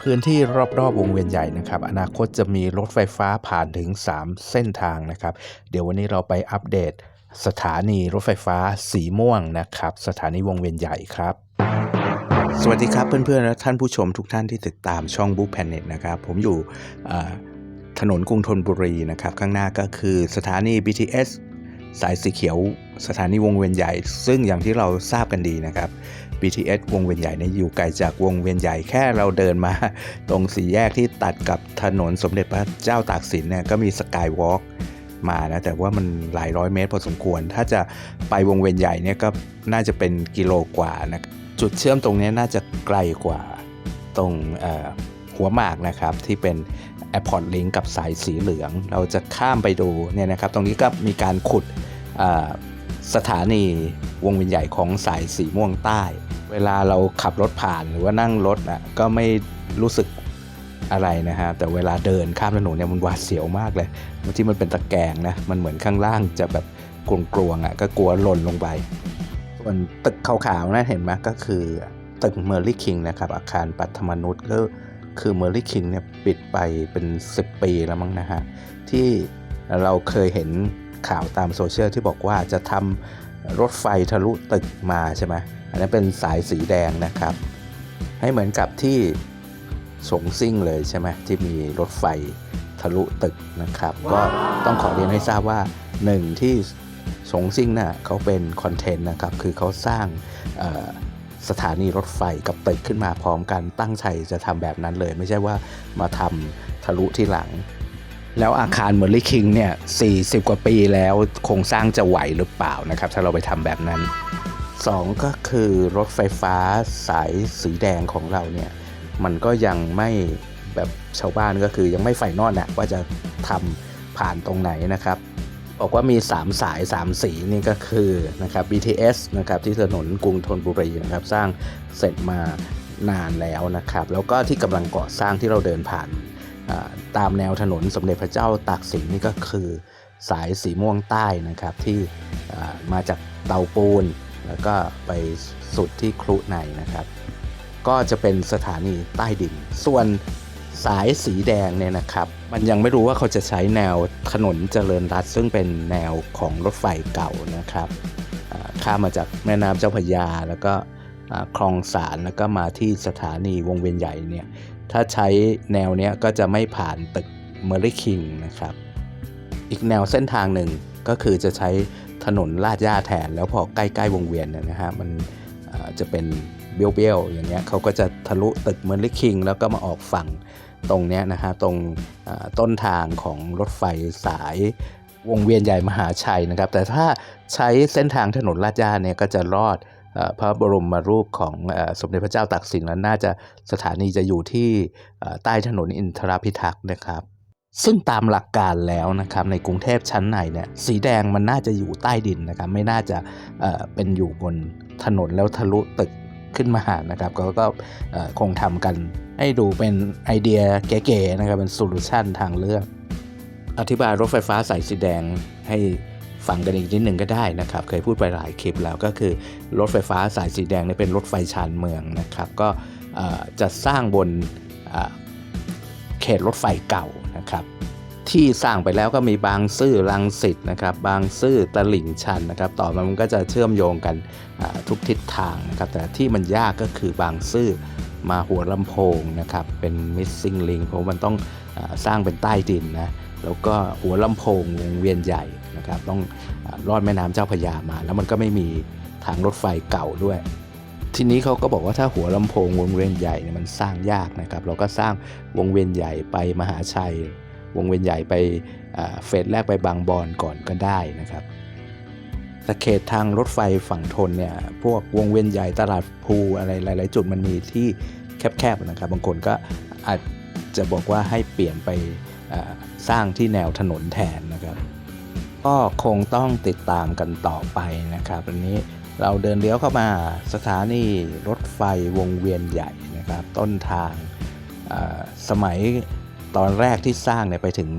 พื้นที่รอบๆวงเวียนใหญ่นะครับ อนาคตจะมีรถไฟฟ้าผ่านถึง 3 เส้นทางนะครับ เดี๋ยววันนี้เราไปอัปเดตสถานีรถไฟฟ้าสีม่วงนะครับ สถานีวงเวียนใหญ่ครับ สวัสดีครับเพื่อนๆและท่านผู้ชมทุกท่านที่ติดตามช่อง Book Planet นะครับ ผมอยู่ถนนกรุงธนบุรีนะครับ ข้างหน้าก็คือสถานี BTS สายสีเขียวสถานีวงเวียนใหญ่ ซึ่งอย่างที่เราทราบกันดีนะครับ BTS วงเวียนใหญ่เนี่ยอยู่ไกลจากวงเวียนใหญ่แค่เราเดินมา ตรงสี่แยกที่ตัดกับถนนสมเด็จพระเจ้าตากสินเนี่ยก็มีสกายวอล์กมานะแต่ว่ามันหลายร้อยเมตรพอสมควร ถ้าจะไปวงเวียนใหญ่เนี่ยก็น่าจะเป็นกิโลกว่านะจุดเชื่อมตรงนี้น่าจะไกลกว่าตรงหัวหมากนะครับที่เป็น Airport Link กับสายสีเหลือง เราจะข้ามไปดูเนี่ยนะครับ ตรงนี้ก็มีการขุดสถานีวงเวียนใหญ่ของสายสีม่วงใต้ เวลาเราขับรถผ่านหรือว่านั่งรถอะก็ไม่รู้สึกอะไรนะฮะ แต่เวลาเดินข้ามถนนเนี่ยมันหวาดเสียวมากเลยบางที่มันเป็นตะแกรงนะ มันเหมือนข้างล่างจะแบบกลวงๆอะ ก็กลัวหล่นลงไป ส่วนตึกขาวๆนั่นเห็นไหมก็คือตึกเมอร์ลี่คิงนะครับ อาคารปัทมนุษย์ก็ คือเมอร์ลี่คิงเนี่ยปิดไปเป็น 10 ปีแล้วมั้งนะฮะ ที่เราเคยเห็นข่าวตามโซเชียลที่บอกว่าจะทำรถไฟทะลุตึกมาใช่ไหมอันนั้นเป็นสายสีแดงนะครับ ให้เหมือนกับที่สงซิ่งเลยใช่ไหมที่มีรถไฟทะลุตึกนะครับ ก็ต้องขอเรียนให้ทราบว่าหนึ่งที่สงซิ่งน่ะเขาเป็นคอนเทนต์นะครับ คือเขาสร้างเอ่อ สถานีรถไฟกับตึกขึ้นมาพร้อมกันตั้งใจจะทำแบบนั้นเลย ไม่ใช่ว่ามาทำทะลุที่หลัง แล้วอาคารเมอร์ลี่คิงเนี่ย 40 กว่าปีแล้วโครงสร้างจะไหวหรือเปล่านะครับ ถ้าเราไปทำแบบนั้นสองก็คือรถไฟฟ้าสายสีแดงของเราเนี่ย มันก็ยังไม่แบบชาวบ้านก็คือยังไม่ไฟนอลนะว่าจะทำผ่านตรงไหนนะครับ บอกว่ามี 3 สาย 3 สีนี่ก็คือนะครับ BTS นะครับที่ถนนกรุงธนบุรีนะครับสร้างเสร็จมานานแล้วนะครับ แล้วก็ที่กำลังก่อสร้างที่เราเดินผ่านตามแนวถนนสมเด็จพระเจ้าตากสินนี่ก็คือสายสีม่วงใต้นะครับที่มาจากเตาปูน แล้วก็ไปสุดที่ครุในนะครับ ก็จะเป็นสถานีใต้ดิน ส่วน สายสีแดงเนี่ยนะครับ มันยังไม่รู้ว่าเขาจะใช้แนวถนนเจริญรัตซึ่งเป็นแนวของรถไฟเก่านะครับข้ามมาจากแม่น้ำเจ้าพระยา แล้วก็คลองสารแล้วก็มาที่สถานีวงเวียนใหญ่เนี่ยถ้าใช้แนวเนี้ยก็จะไม่ผ่านตึกเมอริคิงนะครับ อีกแนวเส้นทางหนึ่งก็คือจะใช้ถนนลาดหญ้าแทน แล้วพอใกล้ ๆ วงเวียนเนี่ยนะฮะมันจะเป็น เบี้ยวๆอย่างเงี้ยเขาก็จะทะลุตึกเมอริคิง แล้วก็มาออกฝั่งตรงเนี้ยนะฮะตรงต้นทางของรถไฟสายวงเวียนใหญ่มหาชัยนะครับ แต่ถ้าใช้เส้นทางถนนลาดหญ้าเนี่ยก็จะรอดอพระบรมรูปของอสมเด็จพระเจ้าตากสินแล้วน่าจะสถานีจะอยู่ที่ใต้ถนนอินทราพิทักษ์นะครับซึ่งตามหลักการแล้วนะครับในกรุงเทพชั้นในเนี่ยสีแดงมันน่าจะอยู่ใต้ดินนะครับไม่น่าจะเป็นอยู่บนถนนแล้วทะลุตึก ขึ้นมานะครับก็ก็คงทำกันให้ดูเป็นไอเดียเก๋ๆนะครับเป็นโซลูชันทางเลือก อธิบายรถไฟฟ้าสายสีแดงให้ฟังกันอีกนิดหนึ่งก็ได้นะครับ เคยพูดไปหลายคลิปแล้วก็คือรถไฟฟ้าสายสีแดงเนี่เป็นรถไฟชานเมืองนะครับ ก็จะสร้างบนเขตรถไฟเก่านะครับ ที่สร้างไปแล้วก็มีบางซื่อลังสิตนะครับ บางซื่อตลิ่งชันนะครับ ต่อมามันก็จะเชื่อมโยงกันทุกทิศทางนะครับ แต่ที่มันยากก็คือบางซื่อมาหัวลำโพงนะครับ เป็น missing link เพราะมันต้องอสร้างเป็นใต้ดินนะ แล้วก็หัวลำโพงวงเวียนใหญ่นะครับ ต้องอาลอดแม่น้ำเจ้าพยามา แล้วมันก็ไม่มีทางรถไฟเก่าด้วยทีนี้เขาก็บอกว่าถ้าหัวลำโพงวงเวียนใหญ่เนี่ยมันสร้างยากนะครับ เราก็สร้างวงเวียนใหญ่ไปมหาชัย วงเวียนใหญ่ไปเฟสแรกไปบางบอนก่อนก็ได้นะครับแต่เขตทางรถไฟฝั่งทนเนี่ยพวกวงเวียนใหญ่ตลาดพลูอะไรหลาย ๆ จุดมันมีที่แคบ ๆ นะครับ บางคนก็อาจจะบอกว่าให้เปลี่ยนไปสร้างที่แนวถนนแทนนะครับ ก็คงต้องติดตามกันต่อไปนะครับอันนี้เราเดินเลี้ยวเข้ามาสถานีรถไฟวงเวียนใหญ่นะครับ ต้นทางสมัย ตอนแรกที่สร้างเนี่ยไปถึง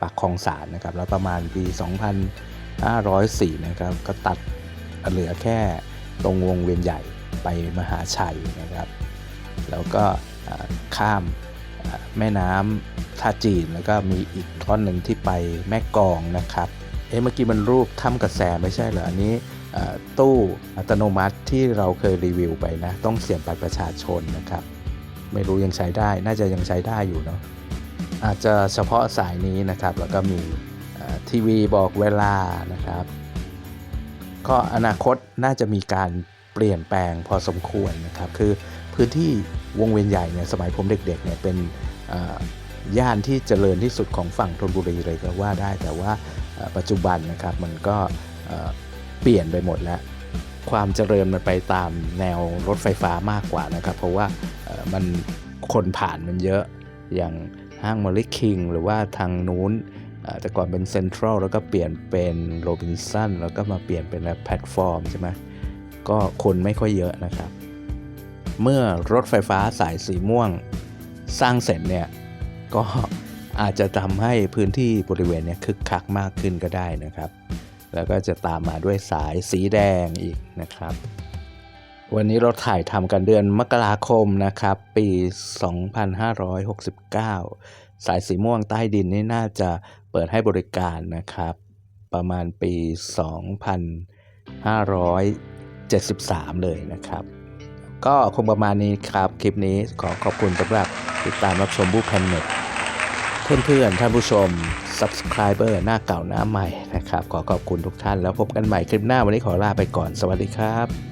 ปากคลองสารนะครับ แล้วประมาณปี 2504 นะครับ ก็ตัดเหลือแค่ตรงวงเวียนใหญ่ไปมหาชัยนะครับ แล้วก็ข้ามแม่น้ำท่าจีน แล้วก็มีอีกท่อนหนึ่งที่ไปแม่กองนะครับ เอ๊ะเมื่อกี้มันรูปถ้ำกระแสไม่ใช่เหรอ อันนี้ตู้อัตโนมัติที่เราเคยรีวิวไปนะ ต้องเสียบบัตรประชาชนนะครับ ไม่รู้ยังใช้ได้ น่าจะยังใช้ได้อยู่เนาะ อาจจะเฉพาะสายนี้นะครับ แล้วก็มีทีวีบอกเวลานะครับ ก็อนาคตน่าจะมีการเปลี่ยนแปลงพอสมควรนะครับ คือพื้นที่วงเวียนใหญ่เนี่ยสมัยผมเด็กๆเนี่ยเป็นย่านที่เจริญที่สุดของฝั่งธนบุรีเลยก็ว่าได้แต่ว่าปัจจุบันนะครับมันก็เปลี่ยนไปหมดแล้ว ความเจริญมันไปตามแนวรถไฟฟ้ามากกว่านะครับ เพราะว่ามันคนผ่านมันเยอะอย่าง ห้างมอลลิคิงหรือว่าทางนู้นแต่ก่อนเป็นเซ็นทรัลแล้วก็เปลี่ยนเป็นโรบินสันแล้วก็มาเปลี่ยนเป็นแพลตฟอร์มใช่ไหมก็คนไม่ค่อยเยอะนะครับ เมื่อรถไฟฟ้าสายสีม่วงสร้างเสร็จเนี่ย ก็อาจจะทำให้พื้นที่บริเวณเนี้คึกคักมากขึ้นก็ได้นะครับ แล้วก็จะตามมาด้วยสายสีแดงอีกนะครับ วันนี้เราถ่ายทำกันเดือนมกราคมนะครับ ปี 2569 สายสีม่วงใต้ดินนี่น่าจะเปิดให้บริการนะครับ ประมาณปี 2573 เลยนะครับ ก็คงประมาณนี้ครับ คลิปนี้ขอขอบคุณสำหรับติดตามรับชมบูแพนเน็ตเพื่อนๆท่านผู้ชม subscriber หน้าเก่าหน้าใหม่นะครับ ขอขอบคุณทุกท่านแล้วพบกันใหม่คลิปหน้าวันนี้ขอลาไปก่อนสวัสดีครับ